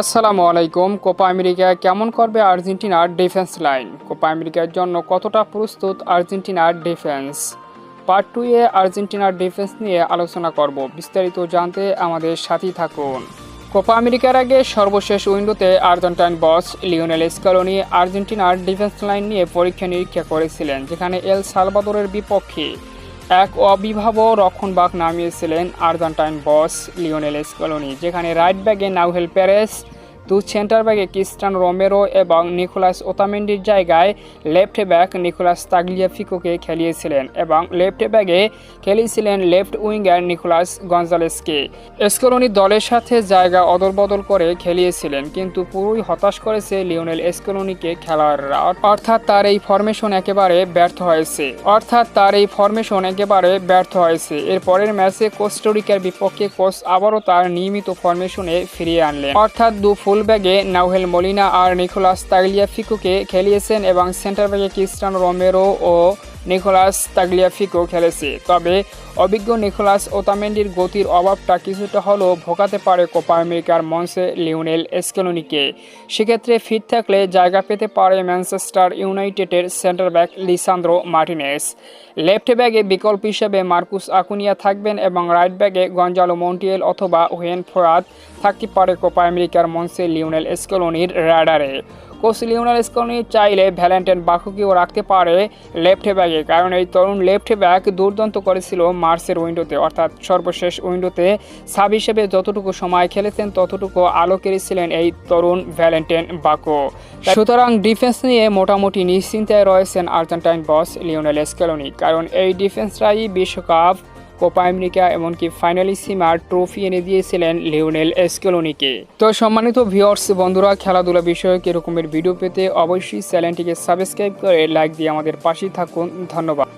আসসালামু আলাইকুম। Copa America কেমন করবে আর্জেন্টিনার ডিফেন্স লাইন? কোপা আমেরিকার জন্য কতটা প্রস্তুত আর্জেন্টিনার ডিফেন্স? পার্ট টু এ আর্জেন্টিনার ডিফেন্স নিয়ে আলোচনা করব। বিস্তারিত জানতে আমাদের সাথেই থাকুন। কোপা আমেরিকার আগে সর্বশেষ উইন্ডোতে আর্জেন্টাইন বস লিওনেল স্কালোনি আর্জেন্টিনার ডিফেন্স লাইন নিয়ে পরীক্ষা নিরীক্ষা করেছিলেন, যেখানে এল সালভাদোরের বিপক্ষে। এক অবিভাবক রক্ষণবাগ নামিয়েছিলেন আর্জেন্টাইন বস লিওনেল স্কলোনি যেখানে রাইট ব্যাগে নাউহেল প্যারেস দু সেন্টার ব্যাগে ক্রিস্টান রোমেরো এবং নিকোলাস ওতামেন্ডির জায়গায় লেফট ব্যাক নিকোলাস তাগলিয়াফিকোকে খেলিয়েছিলেন এবং লেফট ব্যাগে খেলিয়েছিলেন লেফট উইঙ্গার নিকোলাস গঞ্জালেসকে। এসকলোনি দলের সাথে জায়গা অদলবদল করে খেলিয়েছিলেন, কিন্তু পুরোই হতাশ করেছে লিওনেল এসকলোনিকে খেলোয়াড়রা অর্থাৎ তার এই ফরমেশন একেবারে ব্যর্থ হয়েছে। অর্থাৎ তার এই ফরমেশন একেবারে ব্যর্থ হয়েছে। এর পরের ম্যাচে কোস্টোরিকার বিপক্ষে কোচ আবারও তার নিয়মিত ফরমেশনে ফিরিয়ে আনলেন। অর্থাৎ দু ফুল ব্যাগে নাউহেল মলিনা আর নিকোলাস তাগলিয়াফিকোকে খেলিয়েছেন এবং সেন্টার ব্যাগে ক্রিস্টান রোমেরো ও নিকোলাস তাগলিয়াফিকো খেলেছে। তবে অভিজ্ঞ নিকোলাস ওতামেন্ডির গতির অভাবটা কিছুটা হলেও ভোগাতে পারে কোপা আমেরিকার মঞ্চে লিওনেল এসকেলোনিকে। সেক্ষেত্রে ফিট থাকলে জায়গা পেতে পারে ম্যানচেস্টার ইউনাইটেডের centre back Lisandro Martinez. Left ব্যাগে বিকল্প হিসেবে মার্কুস আকুনিয়া থাকবেন এবং রাইট ব্যাগে গঞ্জালো মন্টিয়েল অথবা ওহেন ফোরাত থাকতে পারে কোপা আমেরিকার মঞ্চে লিওনেল এসকেলোনির রাডারে। কোচ লিওনাল স্কলনি চাইলে ভ্যালেন্টাইন বাকুকেও রাখতে পারে লেফট ব্যাগে কারণ এই তরুণ লেফট ব্যাক দুর্দান্ত করেছিল মার্চের উইন্ডোতে। অর্থাৎ সর্বশেষ উইন্ডোতে সাব হিসেবে যতটুকু সময় খেলেছেন ততটুকু আলো কেড়েছিলেন এই তরুণ ভ্যালেন্টাইন বাকো। সুতরাং ডিফেন্স নিয়ে মোটামুটি নিশ্চিন্তায় রয়েছেন আর্জেন্টাইন বস লিওনেল স্কেলোনি কারণ এই ডিফেন্সরাই বিশ্বকাপ কোপা আমেরিকা, এমনকি ফাইনালি সীমার ট্রফি এনে দিয়েছিলেন লিওনেল এসকেলোনিকে। তো সম্মানিত ভিউয়ার্স, বন্ধুরা, খেলাধুলা বিষয়ক এরকমের ভিডিও পেতে অবশ্যই চ্যানেলটিকে সাবস্ক্রাইব করে লাইক দিয়ে আমাদের পাশেই থাকুন। ধন্যবাদ।